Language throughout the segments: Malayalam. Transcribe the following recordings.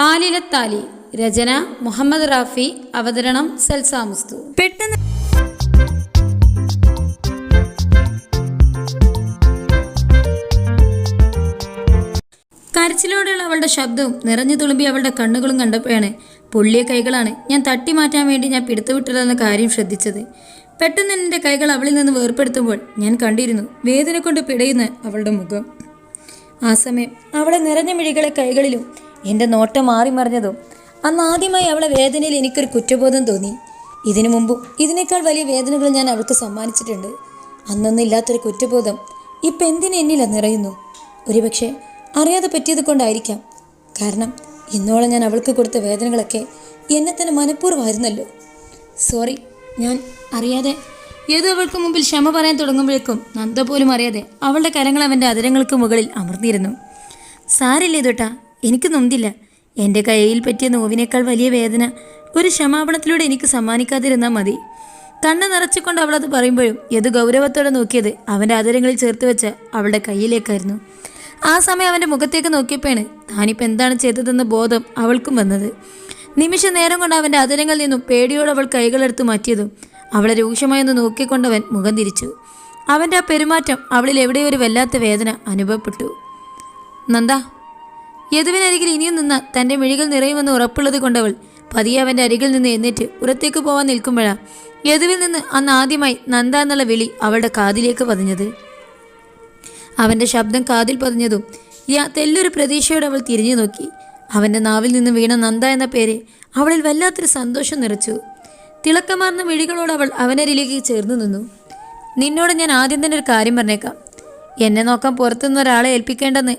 ആലിലത്താലി രചന മുഹമ്മദ് റാഫി അവതരണം സൽസാമുസ്തു പെട്ടെന്ന് കരച്ചിലോടെയുള്ള അവളുടെ ശബ്ദവും നിറഞ്ഞു തുളുമ്പി അവളുടെ കണ്ണുകളും കണ്ടപ്പോഴാണ് പൊള്ളിയ കൈകളാണ് ഞാൻ തട്ടി മാറ്റാൻ വേണ്ടി ഞാൻ പിടുത്തുവിട്ടില്ലെന്ന കാര്യം ശ്രദ്ധിച്ചത്. പെട്ടെന്ന് എന്റെ കൈകൾ അവളിൽ നിന്ന് വേർപ്പെടുത്തുമ്പോൾ ഞാൻ കണ്ടിരുന്നു വേദന കൊണ്ട് പിടയുന്ന അവളുടെ മുഖം. ആ സമയം അവളെ നിറഞ്ഞ മിഴികളെ കൈകളിലും എന്റെ നോട്ടം മാറി മറിഞ്ഞതും അന്ന് ആദ്യമായി അവളെ വേദനയിൽ എനിക്കൊരു കുറ്റബോധം തോന്നി. ഇതിനു മുമ്പും ഇതിനേക്കാൾ വലിയ വേദനകൾ ഞാൻ അവൾക്ക് സമ്മാനിച്ചിട്ടുണ്ട്. അന്നൊന്നും ഇല്ലാത്തൊരു കുറ്റബോധം ഇപ്പം എന്തിനു എന്നില നിറയുന്നു? ഒരുപക്ഷെ അറിയാതെ പറ്റിയത് കൊണ്ടായിരിക്കാം. കാരണം ഇന്നോളം ഞാൻ അവൾക്ക് കൊടുത്ത വേദനകളൊക്കെ എന്നെ തന്നെ മനഃപൂർവമായിരുന്നല്ലോ. സോറി ഞാൻ അറിയാതെ ഏതോ അവൾക്ക് മുമ്പിൽ ക്ഷമ പറയാൻ തുടങ്ങുമ്പോഴേക്കും നന്ദ പോലും അറിയാതെ അവളുടെ കരങ്ങൾ അവന്റെ അതിരങ്ങൾക്ക് മുകളിൽ അമർന്നിരുന്നു. സാരില്ലേ തൊട്ടാ? എനിക്ക് നൊന്തില്ല. എന്റെ കയ്യിൽ പറ്റിയ നോവിനേക്കാൾ വലിയ വേദന ഒരു ക്ഷമാപണത്തിലൂടെ എനിക്ക് സമ്മാനിക്കാതിരുന്നാൽ മതി. കണ്ണ് നിറച്ചുകൊണ്ട് അവളത് പറയുമ്പോഴും ഏത് ഗൗരവത്തോടെ നോക്കിയത് അവന്റെ ആദരങ്ങളിൽ ചേർത്ത് വെച്ച അവളുടെ കയ്യിലേക്കായിരുന്നു. ആ സമയം അവന്റെ മുഖത്തേക്ക് നോക്കിയപ്പോഴാണ് താനിപ്പോൾ എന്താണ് ചെയ്തതെന്ന ബോധം അവൾക്കും വന്നത്. നിമിഷ നേരം കൊണ്ട് അവന്റെ അതിരങ്ങളിൽ നിന്നും പേടിയോടെ അവൾ കൈകളെടുത്ത് മാറ്റിയതും അവളെ രൂക്ഷമായി ഒന്ന് നോക്കിക്കൊണ്ടവൻ മുഖം തിരിച്ചു. അവന്റെ ആ പെരുമാറ്റം അവളിൽ എവിടെയൊരു വല്ലാത്ത വേദന അനുഭവപ്പെട്ടു. നന്ദ. യദുവിനരികിൽ ഇനിയും നിന്ന് തന്റെ മിഴികൾ നിറയുമെന്ന് ഉറപ്പുള്ളത് കൊണ്ടവൾ പതിയെ അവന്റെ അരികിൽ നിന്ന് എന്നിട്ട് പുറത്തേക്ക് പോവാൻ നിൽക്കുമ്പോഴാണ് യദുവിൽ നിന്ന് അന്ന് ആദ്യമായി നന്ദ എന്നുള്ള വിളി അവളുടെ കാതിലേക്ക് പതിഞ്ഞത്. അവന്റെ ശബ്ദം കാതിൽ പതിഞ്ഞതും യാ തെല്ലൊരു പ്രതീക്ഷയോടെ അവൾ തിരിഞ്ഞു നോക്കി. അവന്റെ നാവിൽ നിന്ന് വീണ നന്ദ എന്ന പേര് അവളിൽ വല്ലാത്തൊരു സന്തോഷം നിറച്ചു. തിളക്കമാർന്ന മിഴികളോട് അവൾ അവനരിലേക്ക് ചേർന്നു നിന്നു. നിന്നോട് ഞാൻ ആദ്യം തന്നെ ഒരു കാര്യം പറഞ്ഞേക്കാം. എന്നെ നോക്കാൻ പുറത്തുനിന്ന് ഒരാളെ ഏൽപ്പിക്കേണ്ടെന്ന്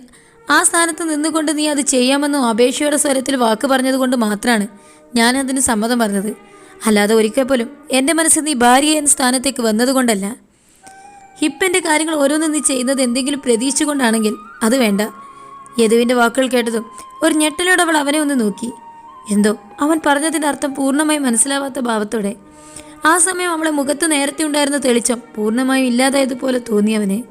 ആ സ്ഥാനത്ത് നിന്നുകൊണ്ട് നീ അത് ചെയ്യാമെന്നും അപേക്ഷയുടെ സ്വരത്തിൽ വാക്ക് പറഞ്ഞതുകൊണ്ട് മാത്രമാണ് ഞാൻ അതിന് സമ്മതം പറഞ്ഞത്. അല്ലാതെ ഒരിക്കൽ പോലും എന്റെ മനസ്സിൽ നീ ഭാര്യ എന്ന സ്ഥാനത്തേക്ക് വന്നതുകൊണ്ടല്ല. ഹിപ്പന്റെ കാര്യങ്ങൾ ഓരോന്നും നീ ചെയ്യുന്നത് എന്തെങ്കിലും പ്രതീക്ഷിച്ചുകൊണ്ടാണെങ്കിൽ അത് വേണ്ട. യദുവിന്റെ വാക്കുകൾ കേട്ടതും ഒരു ഞെട്ടലോടെ അവൾ അവനെ ഒന്ന് നോക്കി. എന്തോ അവൻ പറഞ്ഞതിന്റെ അർത്ഥം പൂർണമായി മനസ്സിലാവാത്ത ഭാവത്തോടെ. ആ സമയം അവളെ മുഖത്ത് നേരത്തെ ഉണ്ടായിരുന്ന തെളിച്ചം പൂർണമായും ഇല്ലാതായതുപോലെ തോന്നിയവനെ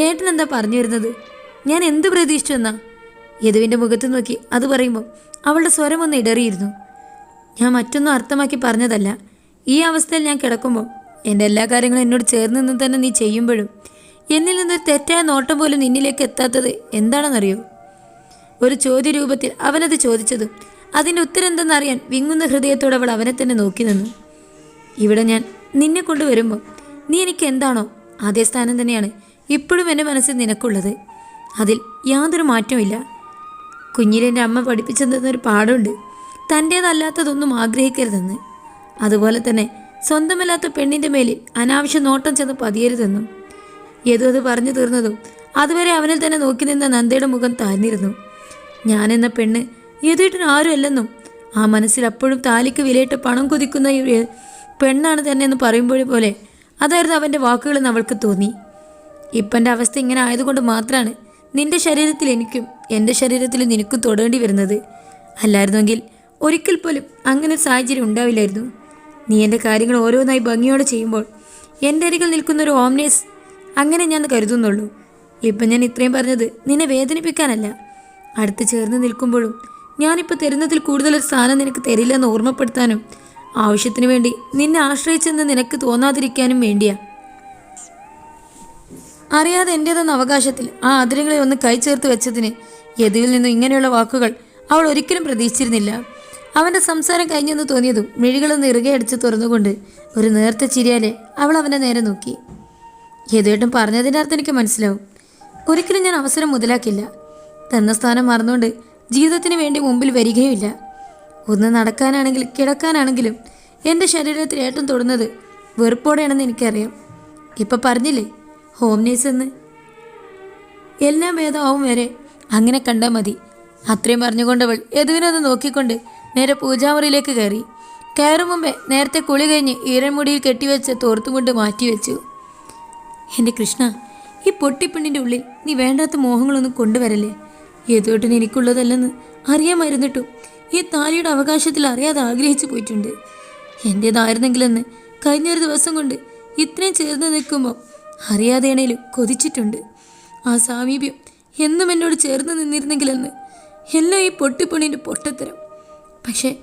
ഏട്ടൻ എന്താ പറഞ്ഞു വരുന്നത്? ഞാൻ എന്ത് പ്രതീക്ഷിച്ചു എന്നാ? യദുവിന്റെ മുഖത്ത് നോക്കി അത് പറയുമ്പോൾ അവളുടെ സ്വരം ഒന്ന് ഇടറിയിരുന്നു. ഞാൻ മറ്റൊന്നും അർത്ഥമാക്കി പറഞ്ഞതല്ല. ഈ അവസ്ഥയിൽ ഞാൻ കിടക്കുമ്പോൾ എന്റെ എല്ലാ കാര്യങ്ങളും എന്നോട് ചേർന്ന് നിന്ന് തന്നെ നീ ചെയ്യുമ്പോഴും എന്നിൽ നിന്നൊരു തെറ്റായ നോട്ടം പോലും നിന്നിലേക്ക് എത്താത്തത് എന്താണെന്നറിയോ? ഒരു ചോദ്യ രൂപത്തിൽ അവനത് ചോദിച്ചതും അതിന്റെ ഉത്തരം എന്തെന്നറിയാൻ വിങ്ങുന്ന ഹൃദയത്തോടെ അവൾ അവനെ തന്നെ നോക്കി നിന്നു. ഇവിടെ ഞാൻ നിന്നെ കൊണ്ടുവരുമ്പോൾ നീ എനിക്ക് എന്താണോ അതേ സ്ഥാനം തന്നെയാണ് ഇപ്പോഴും എന്റെ മനസ്സിൽ നിനക്കുള്ളത്. അതിൽ യാതൊരു മാറ്റമില്ല കുഞ്ഞിലെന്റെ അമ്മ പഠിപ്പിച്ചു തന്നൊരു പാഠമുണ്ട് തന്റേതല്ലാത്തതൊന്നും ആഗ്രഹിക്കരുതെന്ന്. അതുപോലെ തന്നെ സ്വന്തമല്ലാത്ത പെണ്ണിന്റെ മേലിൽ അനാവശ്യ നോട്ടം ചെന്ന് പതിയരുതെന്നും. യദു അത് പറഞ്ഞു തീർന്നതും അതുവരെ അവനിൽ തന്നെ നോക്കി നിന്ന നന്ദയുടെ മുഖം താഴ്ന്നിരുന്നു. ഞാനെന്ന പെണ്ണ് യദുവേട്ടൻ ആരുമല്ലെന്നും ആ മനസ്സിൽ അപ്പോഴും താലിക്ക് വിലയിട്ട് പണം കുതിക്കുന്ന പെണ്ണാണ് തന്നെ എന്ന് പറയുമ്പോഴേ പോലെ അതായിരുന്നു അവന്റെ വാക്കുകളെന്ന് അവൾക്ക് തോന്നി. ഇപ്പന്റെ അവസ്ഥ ഇങ്ങനെ ആയതുകൊണ്ട് മാത്രമാണ് നിന്റെ ശരീരത്തിൽ എനിക്കും എന്റെ ശരീരത്തിൽ നിനക്കും തൊടേണ്ടി വരുന്നത്. അല്ലായിരുന്നെങ്കിൽ ഒരിക്കൽ പോലും അങ്ങനെ സാഹചര്യം ഉണ്ടാവില്ലായിരുന്നു. നീ എന്റെ കാര്യങ്ങൾ ഓരോന്നായി ഭംഗിയോടെ ചെയ്യുമ്പോൾ എന്റെ അരികിൽ നിൽക്കുന്ന ഒരു ഓംനേസ് അങ്ങനെ ഞാൻ കരുതുന്നുള്ളൂ. ഇപ്പം ഞാൻ ഇത്രയും പറഞ്ഞത് നിന്നെ വേദനിപ്പിക്കാനല്ല. അടുത്ത് ചേർന്ന് നിൽക്കുമ്പോഴും ഞാനിപ്പോൾ തരുന്നതിൽ കൂടുതൽ സ്ഥാനം നിനക്ക് തരില്ലെന്ന് ഓർമ്മപ്പെടുത്താനും ആവശ്യത്തിന് വേണ്ടി നിന്നെ ആശ്രയിച്ചെന്ന് നിനക്ക് തോന്നാതിരിക്കാനും വേണ്ടിയാ. അറിയാതെ എന്റേതെന്ന അവകാശത്തിൽ ആ അതിരുകളെ ഒന്ന് കൈചേർത്ത് വെച്ചതിന് യദുവിൽ നിന്നും ഇങ്ങനെയുള്ള വാക്കുകൾ അവൾ ഒരിക്കലും പ്രതീക്ഷിച്ചിരുന്നില്ല. അവന്റെ സംസാരം കഴിഞ്ഞെന്ന് തോന്നിയതും മിഴികളൊന്ന് ഇറുകെ അടിച്ച് തുറന്നുകൊണ്ട് ഒരു നേർത്ത ചിരിയാലെ അവൾ അവനെ നേരെ നോക്കി. യദുവേട്ടും പറഞ്ഞതിന്റെ അർത്ഥം എനിക്ക് മനസ്സിലാവും. ഒരിക്കലും ഞാൻ അവസരം മുതലാക്കില്ല. തന്ന സ്ഥാനം മറന്നുകൊണ്ട് ജീവിതത്തിന് വേണ്ടി മുമ്പിൽ വരികയുമില്ല. ഒന്ന് നടക്കാനാണെങ്കിൽ കിടക്കാനാണെങ്കിലും എന്റെ ശരീരത്തിൽ ഏറ്റവും തൊടുന്നത് വെറുപ്പോടെയാണെന്ന് എനിക്കറിയാം. ഇപ്പം പറഞ്ഞില്ലേ ഹോം നേഴ്സ് എന്ന്. എല്ലാം ഭേദമാവും വരെ. അങ്ങനെ കണ്ടാൽ മതി. അത്രയും പറഞ്ഞുകൊണ്ടവൾ യദുവിനൊന്ന് നോക്കിക്കൊണ്ട് നേരെ പൂജാമുറിയിലേക്ക് കയറി. കയറും മുമ്പേ നേരത്തെ കുളി കഴിഞ്ഞ് ഈരൻമുടിയിൽ കെട്ടിവെച്ച് തോർത്തുകൊണ്ട് മാറ്റിവെച്ചു. എന്റെ കൃഷ്ണ ഈ പൊട്ടിപ്പെണ്ണിന്റെ ഉള്ളിൽ നീ വേണ്ടാത്ത മോഹങ്ങളൊന്നും കൊണ്ടുവരല്ലേ? യദുവേട്ടന് എനിക്കുള്ളതല്ലെന്ന് അറിയാമായിരുന്നിട്ടും ഈ താലിയുടെ അവകാശത്തിൽ അറിയാതെ ആഗ്രഹിച്ചു പോയിട്ടുണ്ട്. എന്റേതായിരുന്നെങ്കിലെന്ന് കഴിഞ്ഞൊരു ദിവസം കൊണ്ട് ഇത്രയും ചേർന്ന് നിൽക്കുമ്പോൾ അറിയാതെയാണേലും കൊതിച്ചിട്ടുണ്ട്. ആ സാമീപ്യം എന്നും എന്നോട് ചേർന്ന് നിന്നിരുന്നെങ്കിലെന്ന്. എല്ലാം ഈ പൊട്ടിപ്പൊണിന്റെ പൊട്ടത്തരം. പക്ഷേ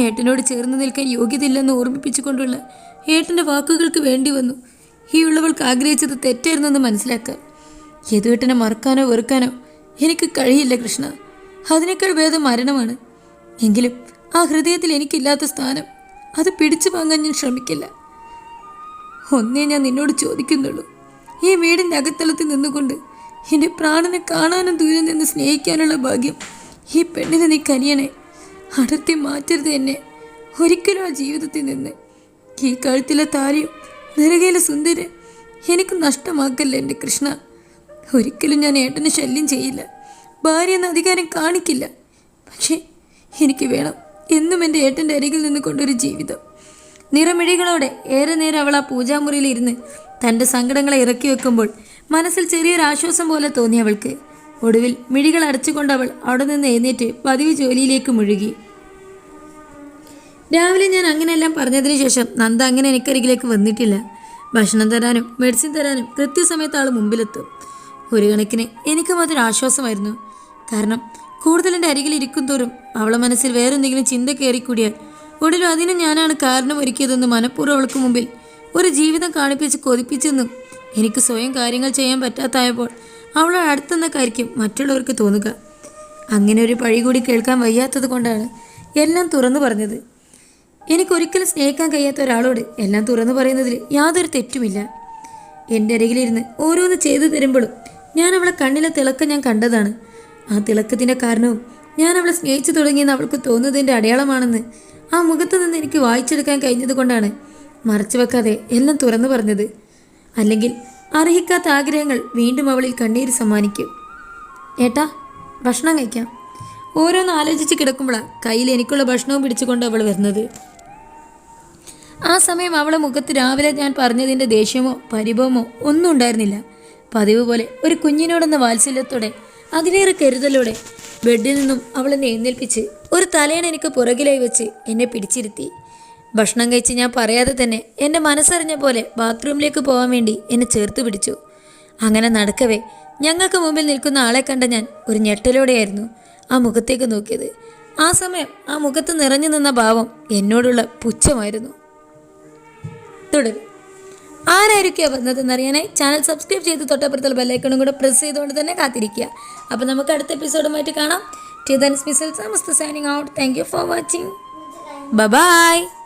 ഏട്ടനോട് ചേർന്ന് നിൽക്കാൻ യോഗ്യതയില്ലെന്ന് ഓർമ്മിപ്പിച്ചുകൊണ്ടുള്ള ഏട്ടന്റെ വാക്കുകൾക്ക് വേണ്ടി വന്നു. ഈ ഉള്ളവൾക്ക് ആഗ്രഹിച്ചത് തെറ്റായിരുന്നെന്ന് മനസ്സിലാക്കാൻ യദുവേട്ടനെ മറക്കാനോ വെറുക്കാനോ എനിക്ക് കഴിയില്ല കൃഷ്ണ. അതിനേക്കാൾ ഭേദം മരണമാണ്. എങ്കിലും ആ ഹൃദയത്തിൽ എനിക്കില്ലാത്ത സ്ഥാനം. അത് പിടിച്ചു വാങ്ങാൻ ഞാൻ ശ്രമിക്കില്ല. ഒന്നേ ഞാൻ നിന്നോട് ചോദിക്കുന്നുള്ളൂ. ഈ വീടിന്റെ അകത്തളത്തിൽ നിന്നുകൊണ്ട് എന്റെ പ്രാണനെ കാണാനും ദൂരെ നിന്ന് സ്നേഹിക്കാനുള്ള ഭാഗ്യം ഈ പെണ്ണിനെ നീ കനിയണേ. അടർത്തി മാറ്റരുത് എന്നെ. ഒരിക്കലും ആ ജീവിതത്തിൽ നിന്ന്. ഈ കഴുത്തിലെ താരയും നിറകയിലെ സുന്ദരൻ എനിക്ക് നഷ്ടമാക്കല്ല എന്റെ കൃഷ്ണ. ഒരിക്കലും ഞാൻ ഏട്ടന് ശല്യം ചെയ്യില്ല. ഭാര്യ എന്ന അധികാരം കാണിക്കില്ല. പക്ഷേ എനിക്ക് വേണം എന്നും എന്റെ ഏട്ടന്റെ അരികിൽ നിന്ന് കൊണ്ടൊരു ജീവിതം. നിറമിഴികളോടെ ഏറെ നേരം അവൾ ആ പൂജാമുറിയിൽ ഇരുന്ന് തന്റെ സങ്കടങ്ങളെ ഇറക്കി വെക്കുമ്പോൾ മനസ്സിൽ ചെറിയൊരു ആശ്വാസം പോലെ തോന്നി അവൾക്ക്. ഒടുവിൽ മിഴികൾ അടച്ചുകൊണ്ട് അവൾ അവിടെ നിന്ന് എഴുന്നേറ്റ് പതിവ് ജോലിയിലേക്ക് മുഴുകി. രാവിലെ ഞാൻ അങ്ങനെയെല്ലാം പറഞ്ഞതിന് ശേഷം നന്ദ അങ്ങനെ എനിക്കരികിലേക്ക് വന്നിട്ടില്ല. ഭക്ഷണം തരാനും മെഡിസിൻ തരാനും കൃത്യസമയത്ത് ആൾ മുമ്പിലെത്തും. ഒരു കണക്കിന് എനിക്കും അതൊരു ആശ്വാസമായിരുന്നു കാരണം കൂടുതൽ എന്റെ അരികിൽ ഇരിക്കും തോറും അവളെ മനസ്സിൽ വേറെന്തെങ്കിലും ചിന്ത കയറിക്കൂടിയാൽ ഒടുവിൽ അതിന് ഞാനാണ് കാരണം ഒരുക്കിയതെന്ന് മനഃപൂർവം അവൾക്ക് മുമ്പിൽ ഒരു ജീവിതം കാണിപ്പിച്ച് കൊതിപ്പിച്ചെന്നും എനിക്ക് സ്വയം കാര്യങ്ങൾ ചെയ്യാൻ പറ്റാത്തായപ്പോൾ അവളെ അടുത്തെന്നൊക്കെയായിരിക്കും മറ്റുള്ളവർക്ക് തോന്നുക. അങ്ങനെ ഒരു പഴി കൂടി കേൾക്കാൻ വയ്യാത്തത് കൊണ്ടാണ് എല്ലാം തുറന്നു പറഞ്ഞത്. എനിക്കൊരിക്കലും സ്നേഹിക്കാൻ കഴിയാത്ത ഒരാളോട് എല്ലാം തുറന്നു പറയുന്നതിൽ യാതൊരു തെറ്റുമില്ല. എന്റെ അരികിലിരുന്ന് ഓരോന്ന് ചെയ്തു തരുമ്പോഴും ഞാൻ അവളെ കണ്ണിലെ തിളക്കം ഞാൻ കണ്ടതാണ്. ആ തിളക്കത്തിന്റെ കാരണവും ഞാൻ അവളെ സ്നേഹിച്ചു തുടങ്ങിയെന്ന് അവൾക്ക് തോന്നുന്നതിന്റെ അടയാളമാണെന്ന് ആ മുഖത്ത് നിന്ന് എനിക്ക് വായിച്ചെടുക്കാൻ കഴിഞ്ഞത് കൊണ്ടാണ് മറച്ചു വെക്കാതെ എല്ലാം തുറന്നു പറഞ്ഞത്. അല്ലെങ്കിൽ അർഹിക്കാത്ത ആഗ്രഹങ്ങൾ വീണ്ടും അവളിൽ കണ്ണീര് സമ്മാനിക്കും. ഏട്ടാ ഭക്ഷണം കഴിക്കാം. ഓരോന്ന് ആലോചിച്ച് കിടക്കുമ്പോഴാണ് കയ്യിൽ എനിക്കുള്ള ഭക്ഷണവും പിടിച്ചുകൊണ്ട് അവൾ വരുന്നത്. ആ സമയം അവളെ മുഖത്ത് രാവിലെ ഞാൻ പറഞ്ഞതിന്റെ ദേഷ്യമോ പരിഭവമോ ഒന്നും ഉണ്ടായിരുന്നില്ല. പതിവ് പോലെ ഒരു കുഞ്ഞിനോടെന്ന വാത്സല്യത്തോടെ അതിലേറെ കരുതലോടെ ബെഡിൽ നിന്നും അവളെന്നെ എഴുന്നേൽപ്പിച്ച് ഒരു തലയണ എനിക്ക് പുറകിലായി വെച്ച് എന്നെ പിടിച്ചിരുത്തി. ഭക്ഷണം കഴിച്ച് ഞാൻ പറയാതെ തന്നെ എന്റെ മനസ്സറിഞ്ഞ പോലെ ബാത്റൂമിലേക്ക് പോകാൻ വേണ്ടി എന്നെ ചേർത്ത് പിടിച്ചു. അങ്ങനെ നടക്കവേ ഞങ്ങൾക്ക് മുമ്പിൽ നിൽക്കുന്ന ആളെ കണ്ട ഞാൻ ഒരു ഞെട്ടലോടെയായിരുന്നു ആ മുഖത്തേക്ക് നോക്കിയത്. ആ സമയം ആ മുഖത്ത് നിറഞ്ഞു നിന്ന ഭാവം എന്നോടുള്ള പുച്ഛമായിരുന്നു. തുടരും. ആരായിരിക്കുക വന്നതെന്നറിയാനായി ചാനൽ സബ്സ്ക്രൈബ് ചെയ്ത് തൊട്ടപ്പുറത്തുള്ള ബെല്ലൈക്കണും കൂടെ പ്രസ് ചെയ്തുകൊണ്ട് തന്നെ കാത്തിരിക്കുക. അപ്പോൾ നമുക്ക് അടുത്ത എപ്പിസോഡുമായിട്ട് കാണാം. ടിതൻസ് മിസൽ സമസ്ത signing out thank you for watching bye